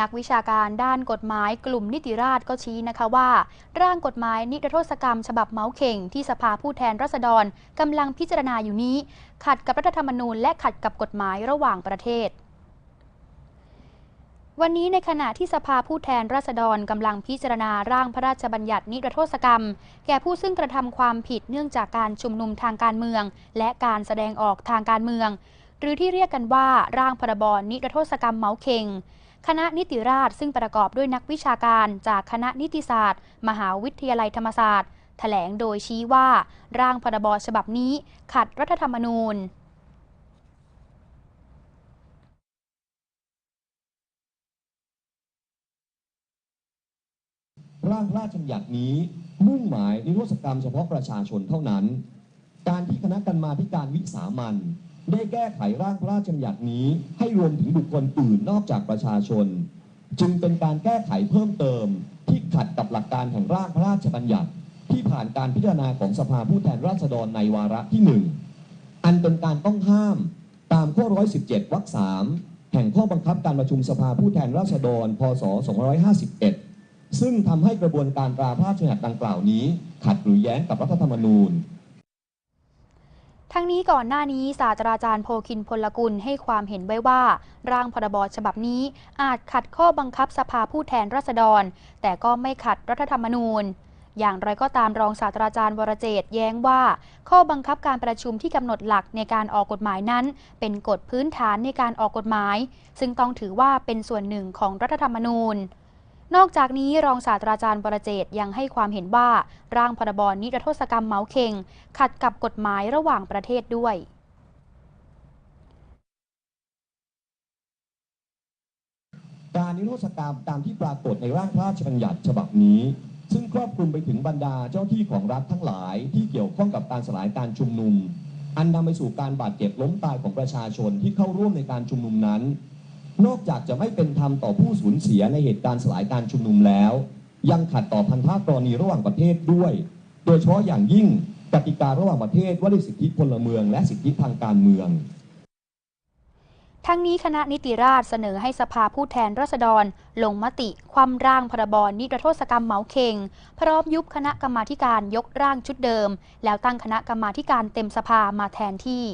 นักวิชาการด้านกฎหมายกลุ่มนิติราษฎร์ก็ชี้นะคะว่า ร่างกฎหมายนิรโทษกรรม ฉบับเมาส์เข่ง ที่สภาผู้แทนราษฎรกำลังพิจารณาอยู่นี้ ขัดกับรัฐธรรมนูญและขัดกับกฎหมายระหว่างประเทศวันนี้ในขณะที่สภาผู้แทนราษฎรกำลังพิจารณาร่างพระราชบัญญัตินิรโทษกรรม แก่ผู้ซึ่งกระทำความผิดเนื่องจากการชุมนุมทางการเมือง และการแสดงออกทางการเมือง หรือที่เรียกกันว่าร่างพรบนิรโทษกรรมเมาเข่ง คณะนิติราษฎร์ซึ่งประกอบด้วยนักวิชาการจากคณะนิติศาสตร์ มหาวิทยาลัยธรรมศาสตร์แถลงโดยชี้ว่า ร่างพรบฉบับนี้ขัดรัฐธรรมนูญร่างพระราชบัญญัตินี้มุ่งหมายนิรโทษกรรมเฉพาะประชาชนเท่านั้น การที่คณะกรรมาธิการวิสามัน ได้แก้ไขร่างพระราชบัญญัตินี้ ให้รวมถึงบุคคลอื่นนอกจากประชาชน จึงเป็นการแก้ไขเพิ่มเติม ที่ขัดกับหลักการแห่งร่างพระราชบัญญัติ ที่ผ่านการพิจารณาของสภาผู้แทนราษฎรในวาระที่หนึ่งอันเป็นการต้องห้ามตามข้อ 117 วรรคสามแห่งข้อบังคับการประชุมสภาผู้แทนราษฎร พศ 2551ซึ่งทำให้กระบวนการตราพระราชบัญญัติดังกล่าวนี้ ขัดหรือแย้งกับรัฐธรรมนูญ ทั้งนี้ก่อนหน้านี้ศาสตราจารย์โพคินพลกุลให้ความเห็นไว้ว่า ร่างพรบฉบับนี้อาจขัดข้อบังคับสภาผู้แทนราษฎร แต่ก็ไม่ขัดรัฐธรรมนูญ อย่างไรก็ตามรองศาสตราจารย์วรเจตแย้งว่า ข้อบังคับการประชุมที่กำหนดหลักในการออกกฎหมายนั้น เป็นกฎพื้นฐานในการออกกฎหมาย ซึ่งต้องถือว่าเป็นส่วนหนึ่งของรัฐธรรมนูญ นอกจากนี้รองศาสตราจารย์บรเจตยังให้ความเห็นว่า ร่างพรบนิรโทษกรรมเมาเข่ง ขัดกับกฎหมายระหว่างประเทศด้วยการนิรโทษกรรมตามที่ปรากฏในร่างพระราชบัญญัติฉบับนี้ ซึ่งครอบคลุมไปถึงบรรดาเจ้าที่ของรัฐทั้งหลาย ที่เกี่ยวข้องกับการสลายการชุมนุม อันนำไปสู่การบาดเจ็บล้มตายของประชาชนที่เข้าร่วมในการชุมนุมนั้น นอกจากจะไม่เป็นธรรมต่อผู้สูญเสียในเหตุการณ์สลายการชุมนุมแล้ว ยังขัดต่อพันธะกรณีระหว่างประเทศด้วย โดยเฉพาะอย่างยิ่งกติการะหว่างประเทศว่าด้วยสิทธิพลเมือง และสิทธิทางการเมืองทั้งนี้คณะนิติราษฎรเสนอให้สภาผู้แทนราษฎร ลงมติคว่ำร่างพรบรนิรโทษกรรมเหมาเข่งพร้อมยุบคณะกรรมาการยกร่างชุดเดิม แล้วตั้งคณะกรรมาการเต็มสภามาแทนที่